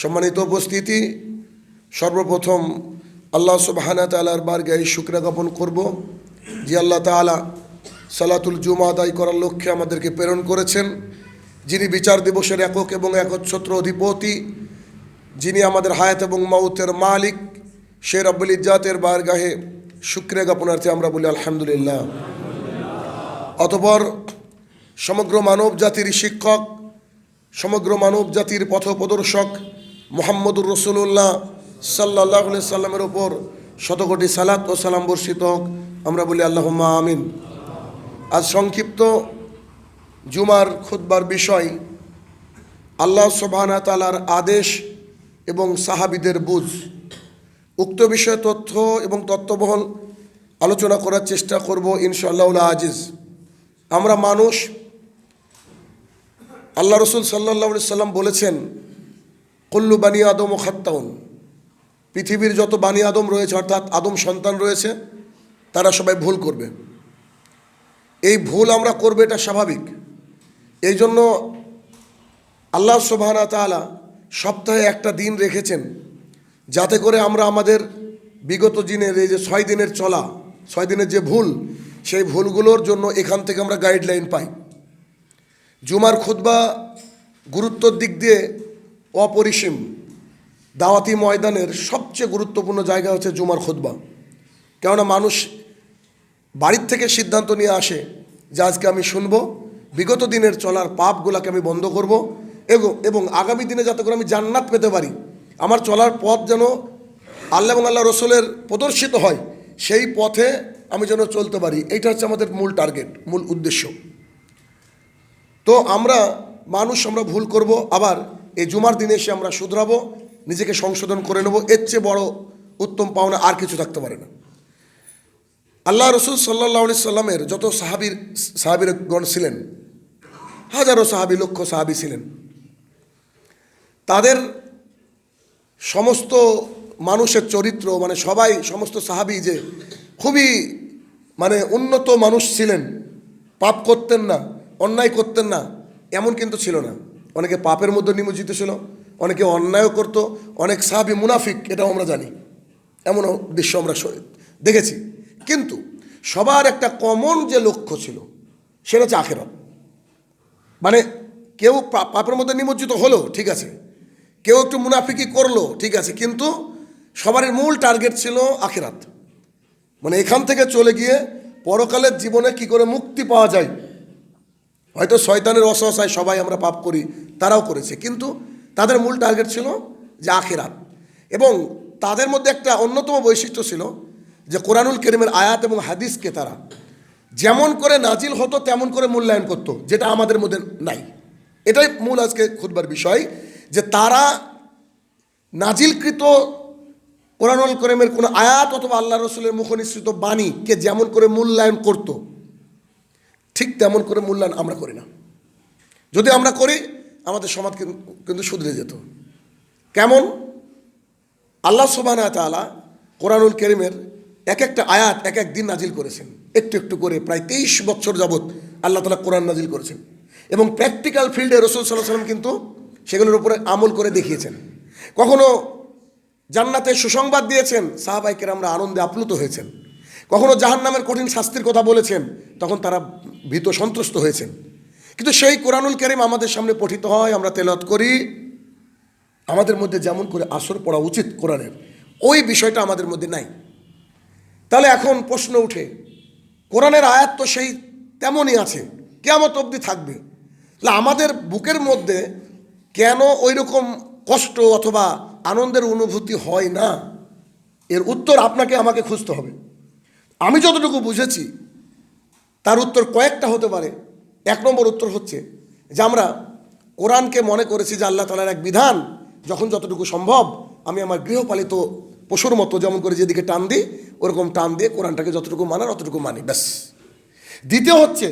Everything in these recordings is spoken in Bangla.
সম্মানিত উপস্থিতি, সর্বপ্রথম আল্লাহ সুবাহানা তালার বারগায়ে শুক্র জ্ঞাপন করব, যে আল্লাহ তালা সালাতুল জুমা আদায় করার লক্ষ্যে আমাদেরকে প্রেরণ করেছেন, যিনি বিচার দিবসের একক এবং একচ্ছত্র অধিপতি, যিনি আমাদের হায়াত এবং মাউতের মালিক, সে রব্বুল ইজাতের বারগাহে শুক্রিয়া জ্ঞাপনার্থে আমরা বলি আলহামদুলিল্লাহ। অতপর সমগ্র মানব জাতির শিক্ষক, সমগ্র মানব জাতির পথপ্রদর্শক মোহাম্মদুর রসুল্লাহ সাল্লাহ সাল্লামের ওপর শতকোটি সালাত ও সালাম বর্ষিত হোক, আমরা বলি আল্লাহ আমিন। আজ সংক্ষিপ্ত জুমার খুদ্বার বিষয়, আল্লাহ সোবাহানা তালার আদেশ এবং সাহাবিদের বুঝ। উক্ত বিষয়ে তথ্য এবং তত্ত্ববহল আলোচনা করার চেষ্টা করব ইনশাআল্লাহ আজিজ। আমরা মানুষ, আল্লাহ রসুল সাল্লাহ সাল্লাম বলেছেন কল্লু বানি আদম ও খাত্তাউন। পৃথিবীর যত বানি আদম রয়েছে, অর্থাৎ আদম সন্তান রয়েছে, তারা সবাই ভুল করবে। এই ভুল আমরা করবে, এটা স্বাভাবিক। এই জন্য আল্লাহ সুবাহানা তালা সপ্তাহে একটা দিন রেখেছেন, যাতে করে আমরা আমাদের বিগত দিনের এই যে ছয় দিনের চলা, ছয় দিনের যে ভুল, সেই ভুলগুলোর জন্য এখান থেকে আমরা গাইডলাইন পাই। জুমার খুতবা গুরুত্বর দিক দিয়ে অপরিসীম। দাওয়াতি ময়দানের সবচেয়ে গুরুত্বপূর্ণ জায়গা হচ্ছে জুমার খুতবা। কেননা মানুষ বাড়ির থেকে সিদ্ধান্ত নিয়ে আসে যে আজকে আমি শুনব, বিগত দিনের চলার পাপগুলোকে আমি বন্ধ করব এবং এবং আগামী দিনে যাতে করে আমি জান্নাত পেতে পারি। আমার চলার পথ যেন আল্লাহ এবং আল্লাহ রসুলের প্রদর্শিত হয়, সেই পথে আমি যেন চলতে পারি। এইটা হচ্ছে আমাদের মূল টার্গেট, মূল উদ্দেশ্য। তো আমরা, মানুষ আমরা ভুল করব, আবার এই জুমার দিনে এসে আমরা শুধরাবো, নিজেকে সংশোধন করে নেব, এর চেয়ে বড় উত্তম পাওনা আর কিছু থাকতে পারে না। আল্লাহ রসুল সাল্লাহ সাল্লামের যত সাহাবির, সাহাবিরগণ ছিলেন, হাজারো সাহাবি, লক্ষ সাহাবি ছিলেন, তাদের সমস্ত মানুষের চরিত্র মানে সবাই, সমস্ত সাহাবি যে খুবই মানে উন্নত মানুষ ছিলেন, পাপ করতেন না, অন্যায় করতেন না, এমন কিন্তু ছিল না। অনেকে পাপের মধ্যে নিমজ্জিত ছিল, অনেকে অন্যায়ও করত, অনেক সাহাবি মুনাফিক, এটাও আমরা জানি। এমনও দৃশ্য আমরা দেখেছি। কিন্তু সবার একটা কমন যে লক্ষ্য ছিল, সেটা হচ্ছে আখেরাত। মানে কেউ পাপের মধ্যে নিমজ্জিত হলো, ঠিক আছে। কেউ একটু মুনাফিকি করল, ঠিক আছে। কিন্তু সবারই মূল টার্গেট ছিল আখেরাত। মানে এখান থেকে চলে গিয়ে পরকালের জীবনে কি করে মুক্তি পাওয়া যায় হয়তো শয়তানের অসহসায় সবাই আমরা পাপ করি, তারাও করেছে। কিন্তু তাদের মূল টার্গেট ছিল যে আখেরাত। এবং তাদের মধ্যে একটা অন্যতম বৈশিষ্ট্য ছিল যে কোরআনুল করিমের আয়াত এবং হাদিসকে তারা যেমন করে নাজিল হতো, তেমন করে মূল্যায়ন করতো, যেটা আমাদের মধ্যে নাই। এটাই মূল আজকে খুদবার বিষয় যে তারা নাজিলকৃত কোরআনুল করিমের কোনো আয়াত অথবা আল্লাহ রসুলের মুখনিসৃত বাণীকে যেমন করে মূল্যায়ন করতো ঠিক তেমন করে মূল্যায়ন আমরা করি না। যদি আমরা করি, আমাদের সমাজ কিন্তু শুধরে যেত। কেমন? আল্লাহ সুবানা তালা কোরআনুল করিমের এক একটা আয়াত এক এক দিন নাজিল করেছেন। একটু একটু করে প্রায় তেইশ বছর যাবৎ আল্লাহ তালা কোরআন নাজিল করেছেন। এবং প্র্যাকটিক্যাল ফিল্ডে রসুল সাল্লাহ সাল্লাম কিন্তু সেগুলোর উপরে আমল করে দেখিয়েছেন। কখনো জান্নাতের সুসংবাদ দিয়েছেন সাহাবাইকের আমরা আনন্দে আপ্লুত হয়েছেন। কখনো জাহান নামের কঠিন শাস্তির কথা বলেছেন, তখন তারা ভীত সন্ত্রস্ত হয়েছেন। কিন্তু সেই কোরআনুল করিম আমাদের সামনে পঠিত হয়, আমরা তেলত করি। আমাদের মধ্যে যেমন করে আসর পড়া উচিত কোরআনের, ওই বিষয়টা আমাদের মধ্যে নাই। তাহলে এখন প্রশ্ন উঠে, কোরআনের আয়াত তো সেই তেমনই আছে কেমন অবধি থাকবে। তাহলে আমাদের বুকের মধ্যে কেন ওই রকম কষ্ট অথবা আনন্দের অনুভূতি হয় না? এর উত্তর আপনাকে আমাকে খুঁজতে হবে। আমি যতটুকু বুঝেছি তার উত্তর কয়েকটা হতে পারে। এক নম্বর উত্তর হচ্ছে যে আমরা কোরআনকে মনে করেছি যে আল্লাহ তালার এক বিধান, যখন যতটুকু সম্ভব আমি আমার গৃহপালিত পশুর মতো যেমন করে যেদিকে টান দিই, ওরকম টান দিয়ে কোরআনটাকে যতটুকু মানার অতটুকু মানি, ব্যাস। দ্বিতীয় হচ্ছে,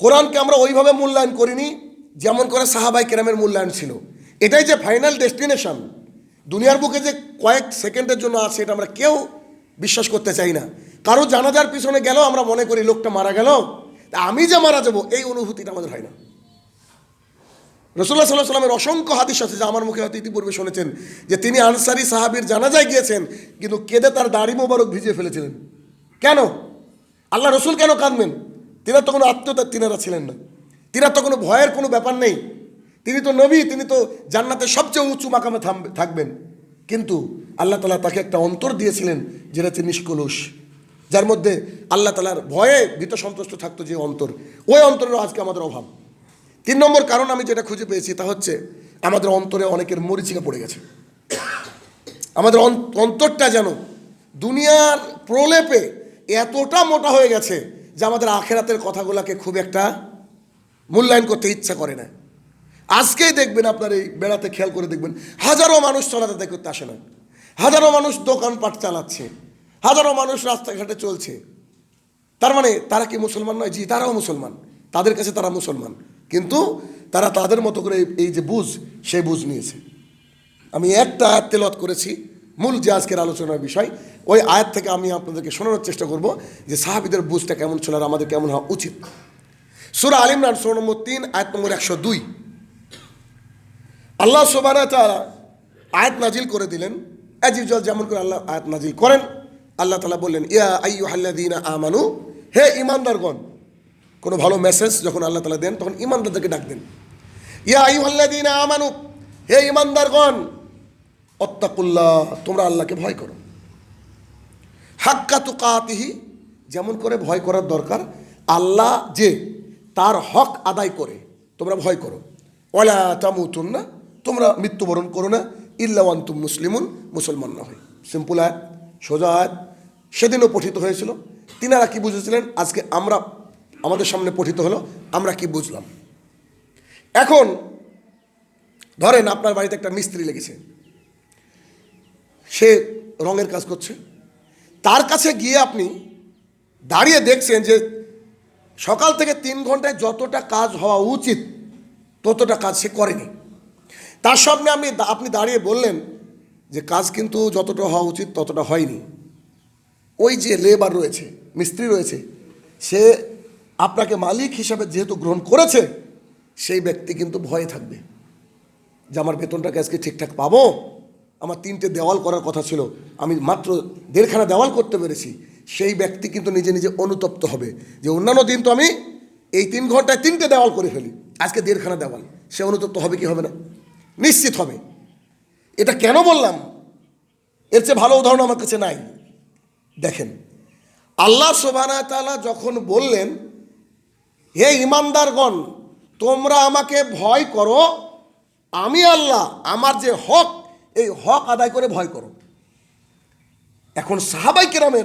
কোরআনকে আমরা ওইভাবে মূল্যায়ন করিনি যেমন করে সাহাবাই কেরামের মূল্যায়ন ছিল। এটাই যে ফাইনাল ডেস্টিনেশন, দুনিয়ার বুকে যে কয়েক সেকেন্ডের জন্য আছে, এটা আমরা কেউ বিশ্বাস করতে চাই না। কারও জানাজার পিছনে গেলেও আমরা মনে করি লোকটা মারা গেল। আমি যে মারা যাব, এই অনুভূতিটা আমাদের হয় না। রসুল্লাহ সাল্লাহ সাল্লামের অসংখ্য হাদিস আছে যে আমার মুখে হয়তো ইতিপূর্বে শুনেছেন, যে তিনি আনসারি সাহাবির জানাজায় গিয়েছেন, কিন্তু কেঁদে তার দাড়ি মোবারক ভিজিয়ে ফেলেছিলেন। কেন? আল্লাহ রসুল কেন কাঁদবেন? তিনার তো কোনো আত্মীয়তা তিনারা ছিলেন না। তিনার তো কোনো ভয়ের কোনো ব্যাপার নেই। তিনি তো নবী, তিনি তো জান্নাতের সবচেয়ে উঁচু মাকামে থাকবেন। কিন্তু আল্লাহ তালা তাকে একটা অন্তর দিয়েছিলেন যেটা হচ্ছে নিষ্কলুষ। যার মধ্যে আল্লাহ তালার ভয়ে ভীত সন্তুষ্ট থাকতো যে অন্তর। ওই অন্তরেরও আজকে আমাদের অভাব। তিন নম্বর কারণ আমি যেটা খুঁজে পেয়েছি তা হচ্ছে আমাদের অন্তরে অনেকের মরিচিকা পড়ে গেছে। আমাদের অন- অন্তরটা যেন দুনিয়ার প্রলেপে এতটা মোটা হয়ে গেছে যে আমাদের আখেরাতের কথাগুলোকে খুব একটা মূল্যায়ন করতে ইচ্ছা করে না। আজকেই দেখবেন আপনার এই বেড়াতে খেয়াল করে দেখবেন, হাজারো মানুষ চলাতে করতে আসে না। হাজারো মানুষ দোকানপাট চালাচ্ছে। হাজারো মানুষ রাস্তাঘাটে চলছে। তার মানে তারা কি মুসলমান নয়? জি, তারাও মুসলমান। তাদের কাছে তারা মুসলমান। কিন্তু তারা তাদের মতো করে এই- যে বুঝ, সেই বুঝ নিয়েছে। আমি একটা আয়াত তেলত করেছি, মূল যে আজকের আলোচনার বিষয়, ওই আয়াত থেকে আমি আপনাদেরকে শোনানোর চেষ্টা করব যে সাহাবিদের বুঝটা কেমন ছিল আর আমাদের কেমন হওয়া উচিত। সুরা আলিমরান সুর নম্বর তিন, আয়াত নম্বর একশো দুই। আল্লাহ সোবানা তারা আয়াত নাজিল করে দিলেন। অ্যাজ ইউজুয়াল যেমন করে আল্লাহ আয়াত নাজিল করেন। আল্লাহ তালা বললেন, ইয়া আইয়ু হাল্লাদিনা আমানু হে ইমানদারগণ কোনো ভালো মেসেজ যখন আল্লাহ তালা দেন, তখন ইমানদারদেরকে ডাক দেন। ইয়া আইয়ু হাল্লাদিনা আমানু হে ইমানদারগণ অত্তাকুল্লাহ তোমরা আল্লাহকে ভয় করো। হাক্কা তুকাতিহি যেমন করে ভয় করার দরকার, আল্লাহ যে তার হক আদায় করে, তোমরা ভয় করো। ওলা তামুতুন না তোমরা মৃত্যুবরণ করো না। ইল্লাওয়ান্তুম মুসলিমুন মুসলমান না হয় সিম্পল আয়াত, সোজা আয়াত। সেদিনও পঠিত হয়েছিল। তিনারা কি বুঝেছিলেন? আজকে আমরা আমাদের সামনে পঠিত হলো। আমরা কি বুঝলাম? এখন ধরেন আপনার বাড়িতে একটা মিস্ত্রি লেগেছে। সে রঙের কাজ করছে। তার কাছে গিয়ে আপনি দাঁড়িয়ে দেখছেন যে সকাল থেকে তিন ঘন্টায় যতটা কাজ হওয়া উচিত, ততটা কাজ সে করেনি। তার সামনে আমি আপনি দাঁড়িয়ে বললেন যে কাজ কিন্তু যতটা হওয়া উচিত ততটা হয়নি। ওই যে লেবার রয়েছে, মিস্ত্রি রয়েছে, সে আপনাকে মালিক হিসাবে যেহেতু গ্রহণ করেছে, সেই ব্যক্তি কিন্তু ভয়ে থাকবে। যে আমার বেতনটাকে আজকে ঠিকঠাক পাবো? আমার তিনটে দেওয়াল করার কথা ছিল, আমি মাত্র দেড়খানা দেওয়াল করতে পেরেছি, সেই ব্যক্তি কিন্তু নিজে নিজে অনুতপ্ত হবে। যে অন্যান্য দিন তো আমি এই তিন ঘন্টায় তিনটে দেওয়াল করে ফেলি, আজকে দেড়খানা দেওয়াল, সে অনুতপ্ত হবে কি হবে না? নিশ্চিত হবে। এটা কেন বললাম? এর চেয়ে ভালো উদাহরণ আমার কাছে নাই। দেখেন, আল্লাহ সোবানা তালা যখন বললেন, হে ইমানদারগণ তোমরা আমাকে ভয় করো, আমি আল্লাহ, আমার যে হক, এই হক আদায় করে ভয় করো। এখন সাহাবাই কেরামের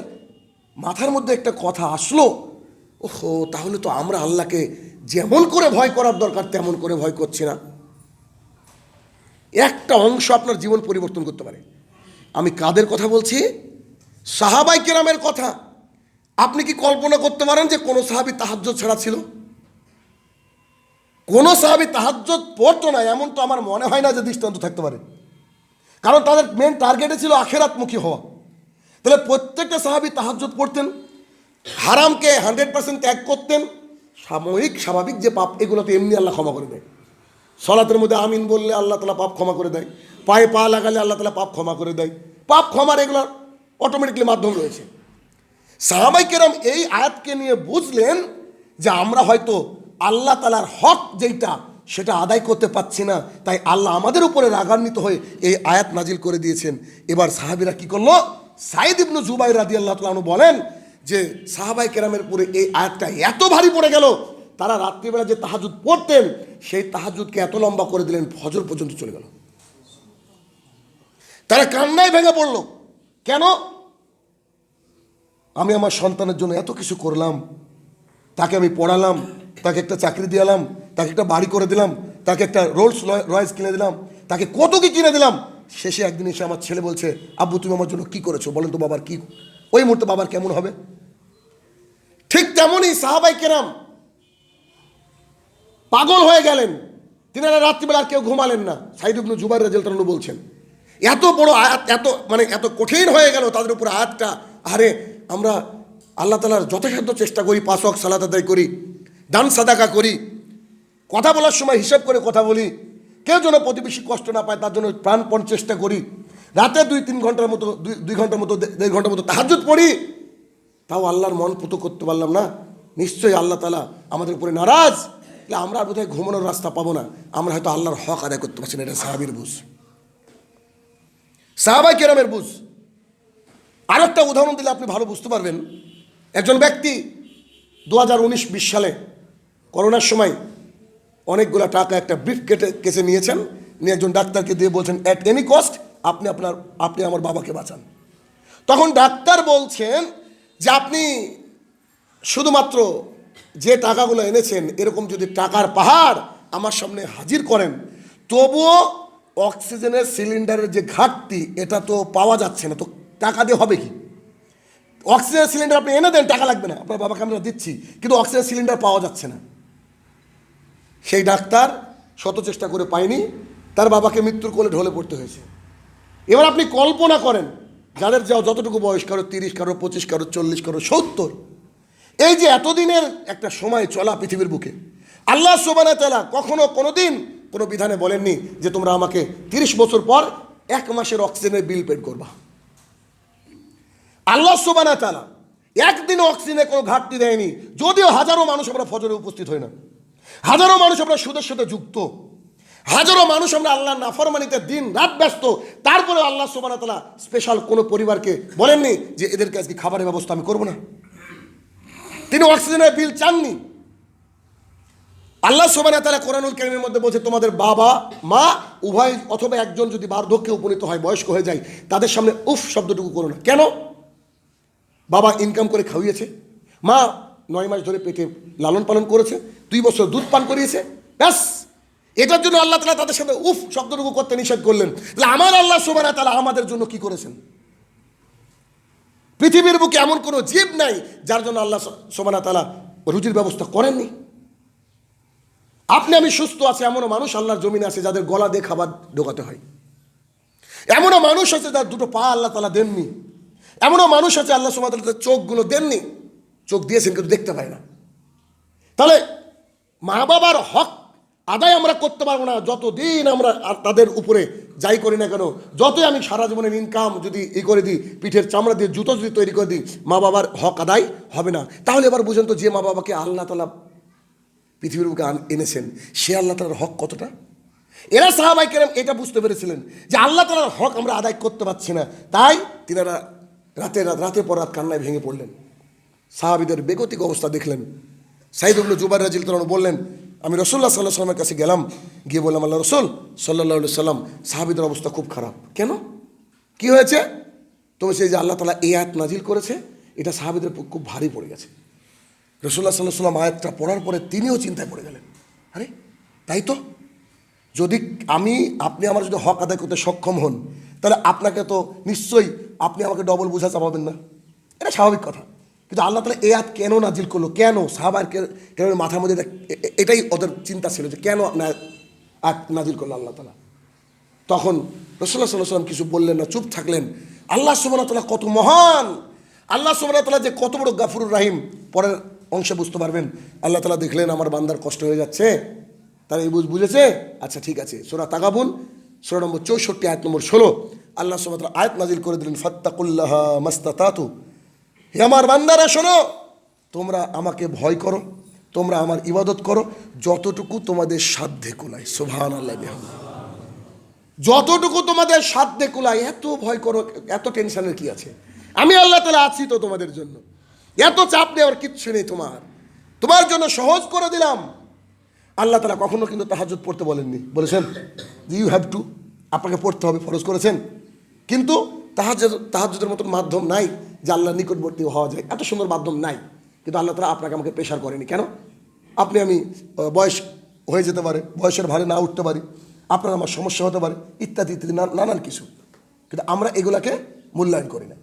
মাথার মধ্যে একটা কথা আসলো, ওহো, তাহলে তো আমরা আল্লাহকে যেমন করে ভয় করার দরকার, তেমন করে ভয় করছি না। একটা অংশ আপনার জীবন পরিবর্তন করতে পারে। আমি কাদের কথা বলছি? সাহাবাই কেরামের কথা। আপনি কি কল্পনা করতে পারেন যে কোনো সাহাবি তাহাজ্য ছাড়া ছিল? কোনো সাহাবি তাহাজ্জত পড়তো না, এমন তো আমার মনে হয় না যে দৃষ্টান্ত থাকতে পারে। কারণ তাদের মেন টার্গেটে ছিল আখেরাতমুখী হওয়া। তাহলে প্রত্যেকটা সাহাবি তাহাজ্জত পড়তেন, হারামকে হান্ড্রেড পার্সেন্ট ত্যাগ করতেন, সাময়িক, স্বাভাবিক যে পাপ, এগুলো তো এমনি আল্লাহ ক্ষমা করে দেয়। সলাতের মধ্যে আমিন বললে আল্লাহ তালা পাপ ক্ষমা করে দেয়। পায়ে পা লাগালে আল্লাহ তালা পাপ ক্ষমা করে দেয়। পাপ ক্ষমার এগুলোর অটোমেটিকলি মাধ্যম রয়েছে। সাহাবাই কেরাম এই আয়াতকে নিয়ে বুঝলেন যে আমরা হয়তো আল্লাহ তালার হক যেইটা, সেটা আদায় করতে পারছি না, তাই আল্লাহ আমাদের উপরে রাগান্বিত হয়ে এই আয়াত নাজিল করে দিয়েছেন। এবার সাহাবিরা কি করল? সাইদ ইবনু জুবাই রাদি আল্লাহ তালু বলেন যে সাহাবাই কেরামের উপরে এই আয়াতটা এত ভারী পড়ে গেল, তারা রাত্রিবেলা যে তাহাজুদ পড়তেন, সেই তাহাজুদকে এত লম্বা করে দিলেন, ফজর পর্যন্ত চলে গেল। তারা কান্নায় ভেঙে পড়ল। কেন? আমি আমার সন্তানের জন্য এত কিছু করলাম। তাকে আমি পড়ালাম, তাকে একটা চাকরি দিলাম, তাকে একটা বাড়ি করে দিলাম, তাকে একটা রোলস রয়েস কিনে দিলাম, তাকে কত কি কিনে দিলাম। শেষে একদিন এসে আমার ছেলে বলছে, আব্বু, তুমি আমার জন্য কি করেছ? বলেন তো বাবার কি ওই মুহূর্তে বাবার কেমন হবে? ঠিক তেমনই সাহাবাই কেরাম পাগল হয়ে গেলেন। তিনি তিনারা রাত্রিবেলা আর কেউ ঘুমালেন না। সাইদ ইবনু জুবাইর রাজু বলছেন, এত বড় আয়াত, এত মানে এত কঠিন হয়ে গেল তাদের উপর আয়াতটা। আরে আমরা আল্লাহ তালার যথাসাধ্য চেষ্টা করি পাশক সালাত আদায় করি, দান সাদাকা করি, কথা বলার সময় হিসাব করে কথা বলি। কেউ যেন প্রতিবেশী কষ্ট না পায়, তার জন্য প্রাণপণ চেষ্টা করি। রাতে দুই, তিন ঘণ্টার মতো, দুই দুই ঘণ্টার মতো দেড় ঘণ্টার মতো তাহাজুদ পড়ি। তাও আল্লাহর মন পুতো করতে পারলাম না। নিশ্চয়ই আল্লাহ তালা আমাদের উপরে নারাজ। তাহলে আমরা আর বোধহয় ঘুমানোর রাস্তা পাবো না। আমরা হয়তো আল্লাহর হক আদায় করতে পারছি না, এটা সাহাবির বুঝ। সাহাবাই কেরামের বুঝ। আরেকটা উদাহরণ দিলে আপনি ভালো বুঝতে পারবেন। একজন ব্যক্তি দু হাজার উনিশ বিশ সালে করোনার সময় অনেকগুলো টাকা একটা ব্রিফ কেটে কেসে নিয়েছেন। নিয়ে একজন ডাক্তারকে দিয়ে বলছেন অ্যাট এনি কস্ট আপনি আপনার, আপনি আমার বাবাকে বাঁচান। তখন ডাক্তার বলছেন যে, আপনি শুধুমাত্র যে টাকাগুলো এনেছেন, এরকম যদি টাকার পাহাড় আমার সামনে হাজির করেন, তবুও অক্সিজেনের সিলিন্ডারের যে ঘাটতি, এটা তো পাওয়া যাচ্ছে না। তো টাকা দিয়ে হবে কি? অক্সিজেন সিলিন্ডার আপনি এনে দেন, টাকা লাগবে না। আপনার বাবাকে আমরা দিচ্ছি, কিন্তু অক্সিজেন সিলিন্ডার পাওয়া যাচ্ছে না। সেই ডাক্তার শত চেষ্টা করে পায়নি, তার বাবাকে মৃত্যুর কোলে ঢলে পড়তে হয়েছে। এবার আপনি কল্পনা করেন, যাদের যা যতটুকু বয়স, কারও তিরিশ, কারও পঁচিশ, কারও চল্লিশ, কারও সত্তর, এই যে এতদিনের একটা সময় চলা পৃথিবীর বুকে, আল্লাহ সোবানা তালা কখনো কোনো দিন কোনো বিধানে বলেননি যে তোমরা আমাকে তিরিশ বছর পর এক মাসের অক্সিজেনের বিল পেড করবা। আল্লাহ সোবানা তালা একদিন অক্সিজেনে কোনো ঘাটতি দেয়নি। যদিও হাজারো মানুষ আমরা ফজরে উপস্থিত হই না। হাজারো মানুষ আমরা সুদের সাথে যুক্ত। হাজারো মানুষ আমরা আল্লাহ নাফরমানিতে দিন রাত ব্যস্ত। তারপরে আল্লাহ সোবানা তালা স্পেশাল কোনো পরিবারকে বলেননি যে এদেরকে আজকে খাবারের ব্যবস্থা আমি করব না। তিনি অক্সিজেনের বিল চাননি। আল্লাহ সোবানা তারা কোরআনুল কারিমের মধ্যে বলছে, তোমাদের বাবা, মা, উভয় অথবা একজন যদি বার্ধক্যে উপনীত হয়, বয়স্ক হয়ে যায়, তাদের সামনে উফ শব্দটুকু করো না। কেন? বাবা ইনকাম করে খাওয়িয়েছে, মা নয় মাস ধরে পেটে লালন পালন করেছে, দুই বছর দুধ পান করিয়েছে, ব্যাস। এটার জন্য আল্লাহ তালা তাদের সাথে উফ, শব্দটুকু করতে নিষেধ করলেন। তাহলে আমার আল্লাহ সোবানা তালা আমাদের জন্য কি করেছেন? পৃথিবীর বুকে এমন কোনো জীব নাই যার জন্য আল্লাহ সোবানা তালা রুজির ব্যবস্থা করেননি। আপনি আমি সুস্থ আছি, এমনও মানুষ আল্লাহর জমিনে আছে যাদের গলা দিয়ে খাবার ঢোকাতে হয়। এমনও মানুষ আছে যার দুটো পা আল্লাহ তালা দেননি। এমনও মানুষ আছে আল্লাহ সোমা তালা চোখগুলো দেননি। চোখ দিয়েছেন কিন্তু দেখতে পায় না। তাহলে মা বাবার হক আদায় আমরা করতে পারব না। যতদিন আমরা আর তাদের উপরে যাই করি না কেন, যতই আমি সারা জীবনের ইনকাম যদি ই করে দিই, পিঠের চামড়া দিয়ে জুতো যদি তৈরি করে দিই মা বাবার হক আদায় হবে না। তাহলে এবার বুঝেন তো যে মা বাবাকে আল্লাহ তালা পৃথিবীর বুকে এনেছেন, সে আল্লাহ তালার হক কতটা? এরা সাহাবাই কেরাম এটা বুঝতে পেরেছিলেন যে আল্লাহ তালার হক আমরা আদায় করতে পারছি না। তাই তিনারা রাতে রাত, রাতে পর রাত কান্নায় ভেঙে পড়লেন। সাহাবিদের বেগতিক অবস্থা দেখলেন। সাইদুল্লাহ জুবাই রাজিল তালন বললেন, আমি রসুল্লাহ সাল্লাহ সাল্লামের কাছে গেলাম, গিয়ে বললাম, আল্লাহ রসুল সাল্লাহ সাল্লাম সাহাবিদের অবস্থা খুব খারাপ। কেন? কি হয়েছে? তো সেই যে আল্লাহ তালা এই আয়াত নাজিল করেছে, এটা সাহাবিদের খুব ভারী পড়ে গেছে। রসুল্লাহ সাল্লাহ সাল্লাম আয়াতটা পড়ার পরে তিনিও চিন্তায় পড়ে গেলেন। আরে, তাই তো? যদি আমি, আপনি আমার যদি হক আদায় করতে সক্ষম হন, তাহলে আপনাকে তো নিশ্চয়ই আপনি আমাকে ডবল বোঝা চাপাবেন না। এটা স্বাভাবিক কথা। কিন্তু আল্লাহ তালা এ আয়াত কেন নাজিল করল? কেন সাহাবার কেন মাথার মধ্যে এটাই ওদের চিন্তা ছিল যে কেন আয়াত নাজিল করল আল্লাহ তালা? তখন সাল্লাহ সাল্লাম কিছু বললেন না, চুপ থাকলেন। আল্লাহ সুবাহ তালা কত মহান! আল্লাহ সুবাহ তালা যে কত বড় গাফরুর রাহিম। পরের অংশে বুঝতে পারবেন। আল্লাহ তালা দেখলেন আমার বান্দার কষ্ট হয়ে যাচ্ছে। তারা এই বুঝ বুঝেছে? আচ্ছা ঠিক আছে। সোরা তাগাবুন, সোরা নম্বর চৌষট্টি, আয়াত নম্বর ষোলো। আল্লাহ সুবাহ আয়াত নাজিল করে দিলেন, ফত্তাকুল্লাহ মাস্তা তাতু হে আমার বান্দারা, শোনো, তোমরা আমাকে ভয় করো, তোমরা আমার ইবাদত করো, যতটুকু তোমাদের সাধ্যে কুলায় সুবহান আল্লাহ। যতটুকু তোমাদের সাধ্যে কুলায়, এত ভয় করো, এত টেনশনের কি আছে? আমি আল্লাহ তালা আছি তো তোমাদের জন্য। এত চাপ নেওয়ার কিচ্ছু নেই তোমার। তোমার জন্য সহজ করে দিলাম। আল্লাহ তালা কখনো কিন্তু তাহাজুদ পড়তে বলেননি। বলেছেন ইউ হ্যাভ টু আপনাকে পড়তে হবে, ফরজ করেছেন। কিন্তু তাহাজ তাহাজুদের মতন মাধ্যম নাই যে আল্লাহর নিকটবর্তী হওয়া যায়। এত সুন্দর মাধ্যম নাই। কিন্তু আল্লাহ তালা আপনাকে আমাকে প্রেশার করেনি। কেন? আপনি আমি বয়স হয়ে যেতে পারে, বয়সের ভারে না উঠতে পারি, আপনার আমার সমস্যা হতে পারে, ইত্যাদি ইত্যাদি নানান কিছু। কিন্তু আমরা এগুলাকে মূল্যায়ন করি না।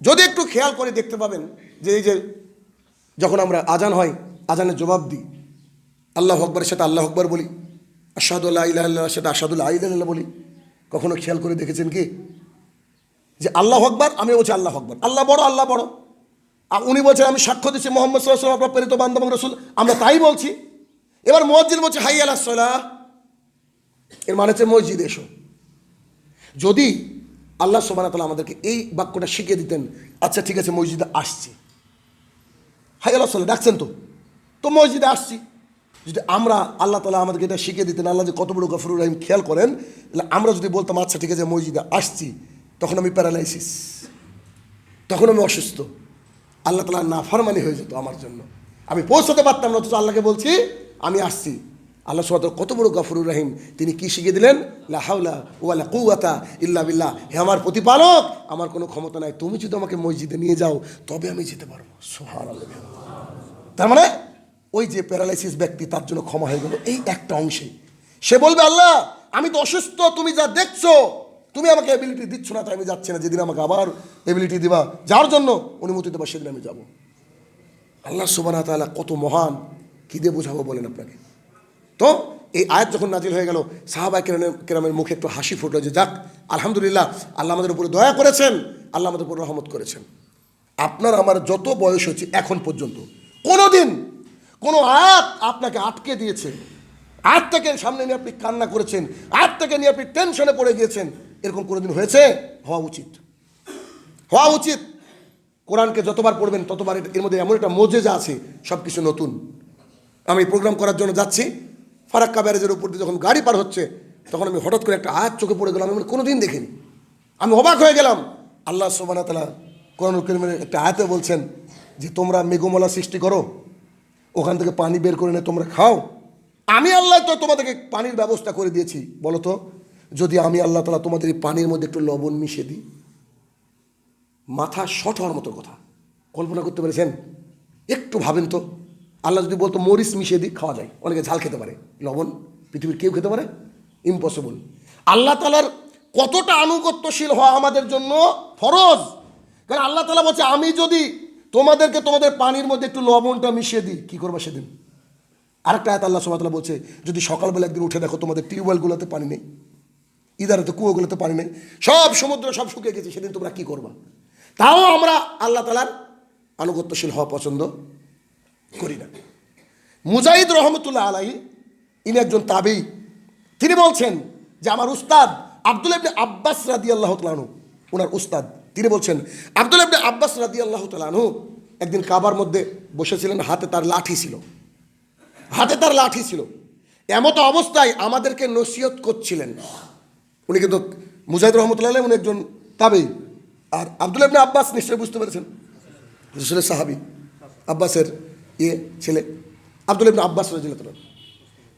যদি একটু খেয়াল করে দেখতে পাবেন যে এই যে যখন আমরা আজান হয়, আজানের জবাব দিই, আল্লাহ আকবরের সাথে আল্লাহ আকবর বলি আসাদুল্লাহ ইল্লাহ সাথে আসাদুল্লাহ আইল্লাহ বলি, কখনো খেয়াল করে দেখেছেন কি? যে আল্লাহ আকবর আমি বলছি আল্লাহ আকবর। আল্লাহ বড় আল্লাহ বড়। আর উনি বলছেন, আমি সাক্ষ্য দিচ্ছি মোহাম্মদ সাল্লাহ আপনার প্রেরিত বান্ধব রসুল। আমরা তাই বলছি। এবার মসজিদ বলছে হাই আলাহ এর মানে হচ্ছে, মসজিদ এসো। যদি আল্লাহ সোবানা তালা আমাদেরকে এই বাক্যটা শিখিয়ে দিতেন আচ্ছা ঠিক আছে, মসজিদে আসছি। হাই আল্লাহ সাল্লাহ ডাকছেন তো। তো মসজিদে আসছি। যদি আমরা আল্লাহ তালা আমাদেরকে এটা শিখিয়ে দিতেন, আল্লাহ যে কত বড় গফরুর রহিম, খেয়াল করেন, তাহলে আমরা যদি বলতাম আচ্ছা ঠিক আছে, মসজিদে আসছি। তখন আমি প্যারালাইসিস। তখন আমি অসুস্থ। আল্লাহ তালা নাফারমানি হয়ে যেত আমার জন্য। আমি পৌঁছতে পারতাম না, অথচ আল্লাহকে বলছি, আমি আসছি। আল্লাহ সুবাদ কত বড় গফরুর রহিম। তিনি কি শিখিয়ে দিলেন? লা হাওলা ওয়ালা কুয়াতা ইল্লা বিল্লাহ। হে আমার প্রতিপালক, আমার কোনো ক্ষমতা নাই। তুমি যদি আমাকে মসজিদে নিয়ে যাও, তবে আমি যেতে পারব। সোহান তার মানে ওই যে প্যারালাইসিস ব্যক্তি, তার জন্য ক্ষমা হয়ে গেল। এই একটা অংশে। সে বলবে, আল্লাহ, আমি তো অসুস্থ, তুমি যা দেখছ তুমি আমাকে এবিলিটি দিচ্ছ না, তাই আমি যাচ্ছি না। যেদিন আমাকে আবার এবিলিটি দিবা, যার জন্য অনুমতি দেবা, সেদিন আমি যাব। আল্লাহ সুবানা তাআলা কত মহান, কী দিয়ে বোঝাবো বলেন আপনাকে? তো এই আয়াত যখন নাজিল হয়ে গেল সাহাবা কেরামের কেরামের মুখে একটু হাসি ফুটলো যে, যাক, আলহামদুলিল্লাহ, আল্লাহ আমাদের উপরে দয়া করেছেন, আল্লাহ আমাদের উপরে রহমত করেছেন। আপনার আমার যত বয়স হচ্ছে এখন পর্যন্ত কোনো দিন কোনো আয়াত আপনাকে আটকে দিয়েছে। আয়াতটাকে সামনে নিয়ে আপনি কান্না করেছেন, আয়াতটাকে নিয়ে আপনি টেনশনে পড়ে গিয়েছেন। এরকম কোনোদিন হয়েছে? হওয়া উচিত। হওয়া উচিত। কোরআনকে যতবার পড়বেন, ততবার এর মধ্যে এমন একটা মজেজা আছে সব কিছু নতুন। আমি প্রোগ্রাম করার জন্য যাচ্ছি। ফারাক্কা ব্যারেজের উপর দিয়ে যখন গাড়ি পার হচ্ছে, তখন আমি হঠাৎ করে একটা আয়াত চোখে পড়ে গেলাম, আমি কোনো দিন দেখিনি। আমি অবাক হয়ে গেলাম। আল্লাহ সোবানা তালা কোরআন করিমের একটা আয়াতে বলছেন যে, তোমরা মেঘমলা সৃষ্টি করো, ওখান থেকে পানি বের করে নিয়ে তোমরা খাও। আমি আল্লাহ তো তোমাদেরকে পানির ব্যবস্থা করে দিয়েছি। বলো তো যদি আমি আল্লাহ তালা তোমাদের এই পানির মধ্যে একটু লবণ মিশিয়ে দিই, মাথা শট হওয়ার মতো কথা। কল্পনা করতে পেরেছেন? একটু ভাবেন তো। আল্লাহ যদি বলতো মরিচ মিশিয়ে দিই, খাওয়া যায়। অনেকে ঝাল খেতে পারে। লবণ পৃথিবীর কেউ খেতে পারে? ইম্পসিবল আল্লাহ তালার কতটা আনুগত্যশীল হওয়া আমাদের জন্য ফরজ। কারণ আল্লাহ তালা বলছে, আমি যদি তোমাদেরকে তোমাদের পানির মধ্যে একটু লবণটা মিশিয়ে দিই, কী করব সেদিন? আরেকটা আয়াত আল্লাহ সুবাহ বলছে, যদি সকালবেলা একদিন উঠে দেখো তোমাদের টিউবওয়েলগুলোতে পানি নেই। ইদারাতে কুয়োগুলোতে পানি নেই। সব সমুদ্র, সব শুকিয়ে গেছে, সেদিন তোমরা কি করবা? তাও আমরা আল্লাহ তালার আনুগত্যশীল হওয়া পছন্দ করি না। মুজাহিদ রহমতুল্লাহ আলাই ইনি একজন তাবেই তিনি বলছেন যে আমার উস্তাদ আব্দুল ইবনে আব্বাস রাদি আল্লাহ তালানু ওনার উস্তাদ। তিনি বলছেন, আব্দুল ইবনে আব্বাস রাদি আল্লাহ তালানু একদিন কাবার মধ্যে বসেছিলেন, হাতে তার লাঠি ছিল। হাতে তার লাঠি ছিল। এমত অবস্থায় আমাদেরকে নসিহত করছিলেন। উনি কিন্তু মুজাহিদ রহমতুল্লাহ উনি একজন তাবেই। আর আব্দুল ইবনে আব্বাস নিশ্চয়ই বুঝতে পেরেছেন। রসুলের সাহাবি, আব্বাসের ইয়ে ছেলে, আব্দুল ইবনে আব্বাস রাজিল্লাহ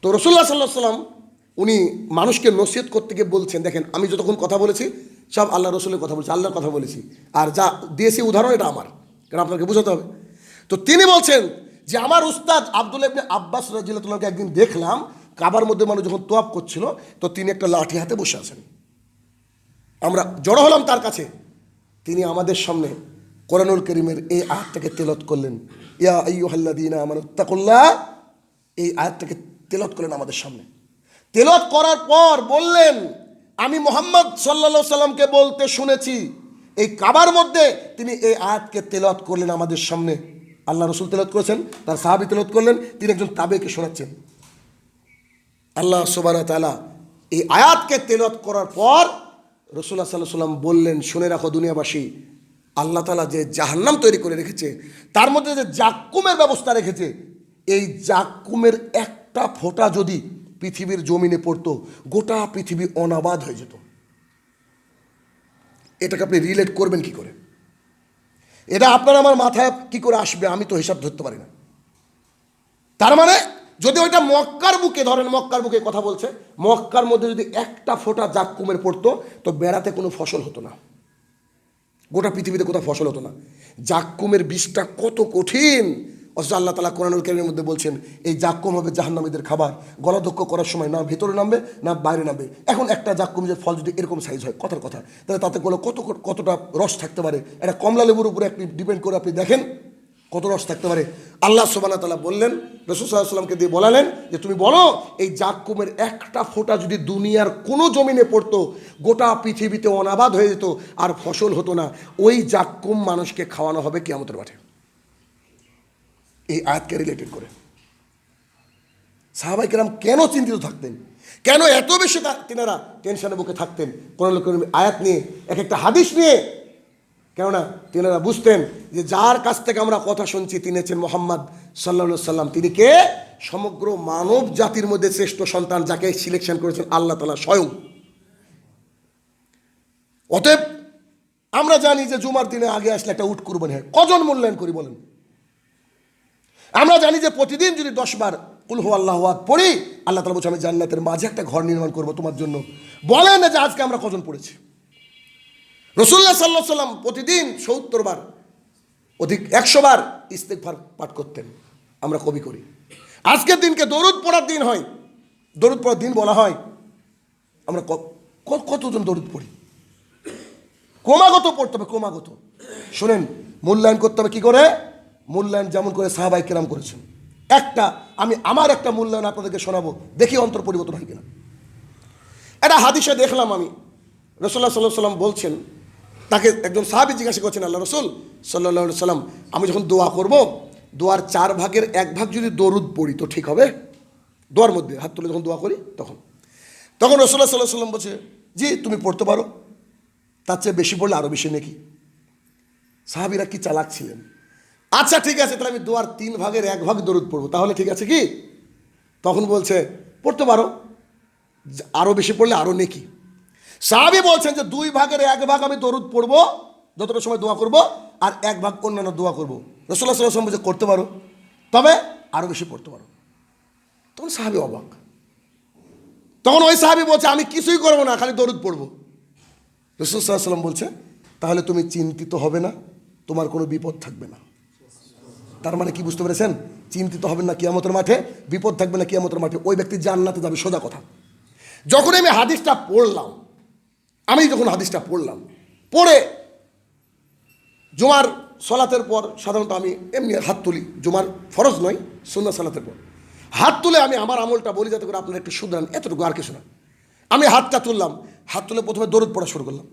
তো রসুল্লাহ সাল্লাহ সাল্লাম উনি মানুষকে নসিহত করতে গিয়ে বলছেন, দেখেন, আমি যতক্ষণ কথা বলেছি, সব আল্লাহ রসুলের কথা বলছি, আল্লাহর কথা বলেছি। আর যা দিয়েছি উদাহরণ, এটা আমার। কারণ আপনাকে বোঝাতে হবে? তো তিনি বলছেন যে, আমার উস্তাদ আব্দুল ইবনে আব্বাস রাজিল্লাহকে একদিন দেখলাম কাবার মধ্যে মানুষ যখন তোয়াপ করছিল, তো তিনি একটা লাঠি হাতে বসে আছেন। আমরা জড়ো হলাম তার কাছে। তিনি আমাদের সামনে কোরআনুল করিমের এই আয়াতটাকে তেলত করলেন। ইয়া আইয়ুহাল্লাযীনা আমানু তাকুল্লাহ। এই আয়াতটাকে তেলত করলেন আমাদের সামনে। তেলত করার পর বললেন, আমি মোহাম্মদ সাল্লা সাল্লামকে বলতে শুনেছি। এই কাবার মধ্যে তিনি এই আয়াতকে তেলত করলেন আমাদের সামনে। আল্লাহ রসুল তেলত করেছেন, তার সাহাবি তেলত করলেন, তিনি একজন তাবেকে শোনাচ্ছেন। আল্লাহ সুবানা তালা এই আয়াতকে তেলত করার পর রসুল্লাহ সাল্লাহ সাল্লাম বললেন, শুনে রাখো দুনিয়াবাসী, আল্লাহ তালা যে জাহান্নাম তৈরি করে রেখেছে, তার মধ্যে যে জাক্কুমের ব্যবস্থা রেখেছে, এই জাক্কুমের একটা ফোঁটা যদি পৃথিবীর জমিনে পড়তো, গোটা পৃথিবী অনাবাদ হয়ে যেত। এটাকে আপনি রিলেট করবেন কি করে? এটা আপনার আমার মাথায় কি করে আসবে? আমি তো হিসাব ধরতে পারি না। তার মানে যদি ওইটা মক্কার বুকে, ধরেন মক্কার বুকে কথা বলছে, মক্কার মধ্যে যদি একটা ফোঁটা জাক্কুমের পড়তো, তো বেড়াতে কোনো ফসল হতো না। গোটা পৃথিবীতে কোথাও ফসল হতো না। জাক্কুমের বিষটা কত কঠিন। অথচ আল্লাহ তালা কোরআনুল কেরিমের মধ্যে বলছেন, এই জাক্কুম হবে জাহান্নামীদের খাবার। গলাদক্ষ করার সময় না ভেতরে নামবে, না বাইরে নামবে। এখন একটা জাক্কুম যে ফল যদি এরকম সাইজ হয়, কথার কথা। তাহলে তাতে করে কত কতটা রস থাকতে পারে? একটা কমলা লেবুর উপরে আপনি ডিপেন্ড করে আপনি দেখেন কত রস থাকতে পারে? আল্লাহ সোবানা তালা বললেন, রসুল সাল্লামকে দিয়ে বলালেন যে, তুমি বলো, এই জাক্কুমের একটা ফোঁটা যদি দুনিয়ার কোনো জমিনে পড়তো, গোটা পৃথিবীতে অনাবাদ হয়ে যেত আর ফসল হতো না, ওই জাক্কুম মানুষকে খাওয়ানো হবে কেয়ামতের মাঠে। এই আয়াতকে রিলেটেড করে। সাহাবাই কেরাম কেন চিন্তিত থাকতেন? কেন এত বেশি তিনারা টেনশনে বুকে থাকতেন? কোন লোকের আয়াত নিয়ে, এক একটা হাদিস নিয়ে কেননা তিনারা বুঝতেন যে যার কাছ থেকে আমরা কথা শুনছি, তিনি হচ্ছেন মোহাম্মদ সাল্লা সাল্লাম তিনি কে? সমগ্র মানব জাতির মধ্যে শ্রেষ্ঠ সন্তান যাকে সিলেকশন করেছেন আল্লাহ তালা স্বয়ং। অতএব আমরা জানি যে জুমার দিনে আগে আসলে একটা উট কুরবানি হয়। কজন মূল্যায়ন করি বলেন? আমরা জানি যে প্রতিদিন যদি দশ বার উলহু আল্লাহ পড়ি, আল্লাহ তালা বলছে, আমি জান্নাতের মাঝে একটা ঘর নির্মাণ করব তোমার জন্য। বলেন না যে আজকে আমরা কজন পড়েছি। রসুল্লাহ সাল্লাহ সাল্লাম প্রতিদিন সত্তর বার, অধিক একশো বার পাঠ করতেন। আমরা কবি করি। আজকের দিনকে দরুদ পড়ার দিন হয়। দরুদ পড়ার দিন বলা হয়। আমরা কতজন দরুদ পড়ি? ক্রমাগত পড়তে হবে, ক্রমাগত। শোনেন, মূল্যায়ন করতে হবে কী করে? মূল্যায়ন যেমন করে সাহাবাই কেরাম করেছেন। একটা, আমি আমার একটা মূল্যায়ন আপনাদেরকে শোনাবো, দেখি অন্তর পরিবর্তন হয় কিনা। একটা হাদিসে দেখলাম আমি। রসল্লাহ সাল্লাহ সাল্লাম বলছেন তাকে একজন সাহাবি জিজ্ঞাসা করছেন, আল্লাহ রসুল সাল্লাহ সাল্লাম আমি যখন দোয়া করব, দোয়ার চার ভাগের এক ভাগ যদি দরুদ পড়ি তো ঠিক হবে? দোয়ার মধ্যে, হাত তুলে যখন দোয়া করি তখন। তখন রসল্লাহ সাল্লাহ সাল্লাম বলছে, জি, তুমি পড়তে পারো। তার চেয়ে বেশি পড়লে আরও বেশি নাকি? সাহাবিরা কি চালাক ছিলেন? আচ্ছা ঠিক আছে, তাহলে আমি দোয়ার তিন ভাগের এক ভাগ দরুদ পড়ব। তাহলে ঠিক আছে কি? তখন বলছে, পড়তে পারো। আরও বেশি পড়লে আরও নেকি। সাহাবি বলছেন যে দুই ভাগের এক ভাগ আমি দরুদ পড়ব, যতটা সময় দোয়া করব, আর এক ভাগ অন্যান্য দোয়া করব। রসোল্লা সাল্লাম বলছে, করতে পারো। তবে আরও বেশি পড়তে পারো। তখন সাহাবি অবাক। তখন ওই সাহাবি বলছে, আমি কিছুই করব না, খালি দরুদ পড়ব। রসুল সাল্লাম বলছে, তাহলে তুমি চিন্তিত হবে না, তোমার কোনো বিপদ থাকবে না। তার মানে কি বুঝতে পেরেছেন? চিন্তিত হবেন না কিয়ামতের মাঠে, বিপদ থাকবে না কিয়ামতের মাঠে। ওই ব্যক্তি জান্নাতে যাবে, সোজা কথা। যখন আমি হাদিসটা পড়লাম আমি যখন হাদিসটা পড়লাম, পড়ে জুমার সলাতের পর সাধারণত আমি এমনি হাত তুলি। জুমার ফরজ নয় সুন্দর সালাতের পর। হাত তুলে আমি আমার আমলটা বলি যাতে করে আপনারা একটু শুধরান, এতটুকু আর কিছু না। আমি হাতটা তুললাম, হাত তুলে প্রথমে দরদ পড়া শুরু করলাম।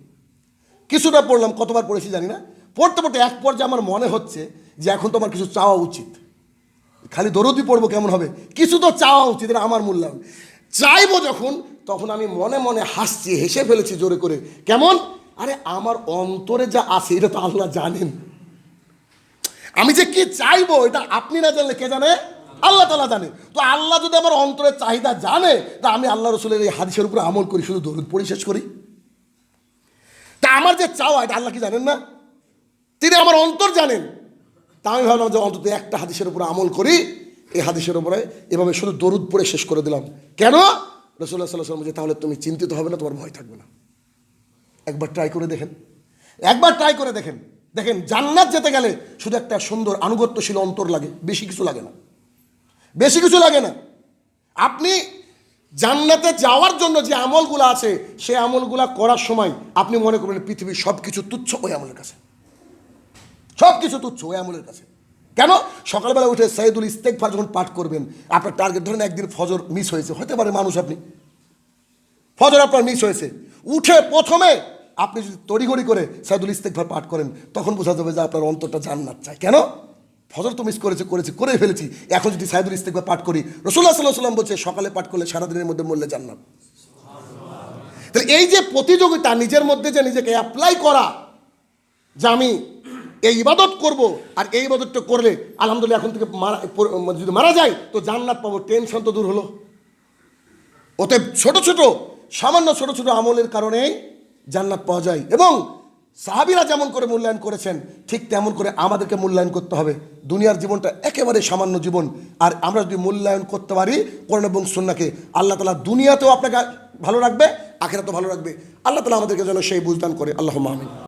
কিছুটা পড়লাম, কতবার পড়েছি জানি না। পড়তে পড়তে এক পর্যায়ে আমার মনে হচ্ছে যে এখন তো আমার কিছু চাওয়া উচিত। খালি দরদি পড়ব কেমন হবে? কিছু তো চাওয়া উচিত, এটা আমার মূল্যায়ন। চাইব যখন, তখন আমি মনে মনে হাসছি, হেসে ফেলেছি জোরে করে। কেমন? আরে আমার অন্তরে যা আছে, এটা তো আল্লাহ জানেন। আমি যে কি চাইব, এটা আপনি না জানলে কে জানে? আল্লাহ তালা জানে। তো আল্লাহ যদি আমার অন্তরের চাহিদা জানে, তা আমি আল্লাহ রসুলের এই হাদিসের উপরে আমল করি, শুধু দরুদ পড়ি, শেষ করি। তা আমার যে চাওয়া, এটা আল্লাহ কি জানেন না? তিনি আমার অন্তর জানেন। তা আমি ভাবলাম যে অন্তত একটা হাদিসের উপরে আমল করি। এই হাদিসের উপরে এভাবে শুধু দরুদ পড়ে শেষ করে দিলাম। কেন? রসুল্লাহ সাল্লাহ সাল্লাম তাহলে তুমি চিন্তিত হবে না, তোমার ভয় থাকবে না। একবার ট্রাই করে দেখেন। একবার ট্রাই করে দেখেন। দেখেন, জান্নাত যেতে গেলে শুধু একটা সুন্দর আনুগত্যশীল অন্তর লাগে, বেশি কিছু লাগে না। বেশি কিছু লাগে না। আপনি জান্নাতে যাওয়ার জন্য যে আমলগুলো আছে সেই আমলগুলো করার সময় আপনি মনে করবেন পৃথিবীর সব কিছু তুচ্ছ ওই আমলের কাছে। সব কিছু তুচ্ছ ওই আমলের কাছে। কেন? সকালবেলা উঠে সৈয়দুল ইস্তেকফার যখন পাঠ করবেন, আপনার টার্গেট ধরেন একদিন ফজর মিস হয়েছে, হতে পারে মানুষ আপনি। ফজর আপনার মিস হয়েছে। উঠে প্রথমে আপনি যদি তড়িঘড়ি করে সাইদুল ইস্তেকভার পাঠ করেন, তখন বোঝা যাবে যে আপনার অন্তরটা জান্নাত চায় কেন? ফজর তো মিস করেছে করেছে, করে ফেলেছি। এখন যদি সাইদুল ইস্তেকভার পাঠ করি রসুল্লাহ সাল্লাহ সাল্লাম বলছে, সকালে পাঠ করলে সারাদিনের মধ্যে মূল্যে জান্নাত। তাহলে এই যে প্রতিযোগিতা নিজের মধ্যে যে নিজেকে অ্যাপ্লাই করা, যে আমি এই ইবাদত করব আর এই ইবাদতটা করলে আলহামদুলিল্লাহ এখন থেকে মারা যদি মারা যায়, তো জান্নাত পাবো, টেনশন তো দূর হলো। অতএব ছোট ছোট, সামান্য ছোট ছোট আমলের কারণেই জান্নাত পাওয়া যায়। এবং সাহাবিরা যেমন করে মূল্যায়ন করেছেন, ঠিক তেমন করে আমাদেরকে মূল্যায়ন করতে হবে। দুনিয়ার জীবনটা একেবারে সামান্য জীবন। আর আমরা যদি মূল্যায়ন করতে পারি, কোরআন এবং সন্নাকে আল্লাহ তালা দুনিয়াতেও আপনাকে ভালো রাখবে, আখেরাতেও ভালো রাখবে। আল্লাহ তালা আমাদেরকে যেন সেই বুঝদান করে। আল্লাহ মাহমিন